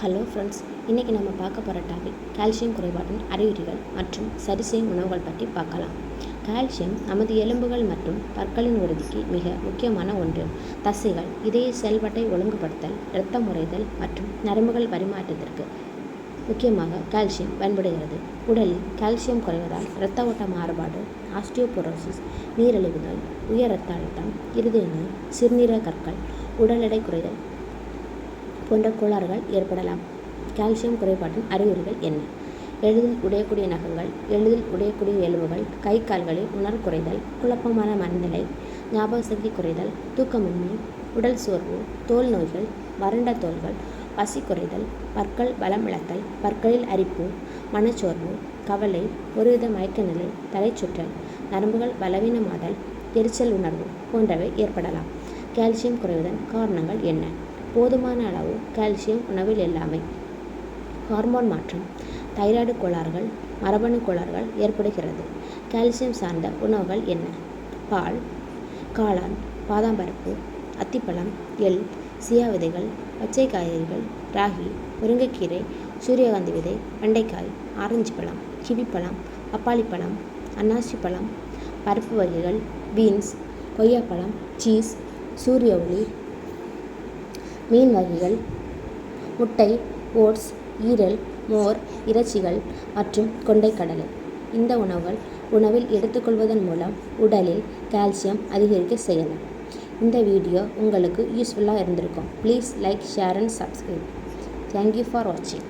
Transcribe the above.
Hello friends இன்றைக்கி நம்ம பார்க்க போகிற டாபிக் கால்சியம் குறைபாட்டின் அறிகுறிகள் மற்றும் சரி செய்யும் உணவுகள் பற்றி பார்க்கலாம். கால்சியம் நமது எலும்புகள் மற்றும் பற்களின் உறுதிக்கு மிக முக்கியமான ஒன்று. தசைகள் இதய செயல்பாட்டை ஒழுங்குபடுத்தல் இரத்தம் உறைதல் மற்றும் நரம்புகள் பரிமாற்றத்திற்கு முக்கியமாக கால்சியம் பயன்படுகிறது. உடலில் கால்சியம் குறைவதால் இரத்த ஓட்ட மாறுபாடு ஆஸ்டியோபோரோசிஸ் நீரிழிவு நோய் உயர் இரத்த அழுத்தம் இருதய நோய் சிறுநீரக கற்கள் உடல் எடை குறைதல் போன்ற கோளாறுகள் ஏற்படலாம். கால்சியம் குறைபாட்டின் அறிகுறிகள் என்ன? எளிதில் உடையக்கூடிய நகங்கள் எளிதில் உடையக்கூடிய எலும்புகள் கை கால்களில் உணர் குறைதல் குழப்பமான மனநிலை ஞாபக சக்தி குறைதல் தூக்கமின்மை உடல் சோர்வு தோல் நோய்கள் வறண்ட தோல்கள் பசி குறைதல் பற்கள் பலம் இழத்தல் பற்களில் அரிப்பு மனச்சோர்வு கவலை ஒருவித மயக்க நிலை தலைச்சுற்றல் நரம்புகள் பலவீனமாதல் எரிச்சல் உணர்வு போன்றவை ஏற்படலாம். கால்சியம் குறைவதன் காரணங்கள் என்ன? போதுமான அளவு கால்சியம் உணவில் இல்லாமை ஹார்மோன் மாற்றம். தைராய்டு கோளாறுகள் மரபணு கோளாறுகள் ஏற்படுகிறது. கால்சியம் சார்ந்த உணவுகள் என்ன? பால் காளான் பாதாம் பருப்பு அத்திப்பழம் எள் சியா விதைகள் பச்சை காய்கறிகள் ராகி முருங்கைக்கீரை சூரியகாந்தி விதை வெண்டைக்காய் ஆரஞ்சு பழம் கிவிப்பழம் பப்பாளி பழம் அன்னாசி பழம் பருப்பு வகைகள் பீன்ஸ் கொய்யாப்பழம் சீஸ் சூரிய ஒளி மீன் வகைகள் முட்டை ஓட்ஸ் ஈரல் மோர் இறைச்சிகள் மற்றும் கொண்டைக்கடலை இந்த உணவுகள் உணவில் எடுத்துக்கொள்வதன் மூலம் உடலில் கால்சியம் அதிகரிக்க செய்யலாம். இந்த வீடியோ உங்களுக்கு யூஸ்ஃபுல்லாக இருந்திருக்கும். Please like share and subscribe thank you for வாட்சிங்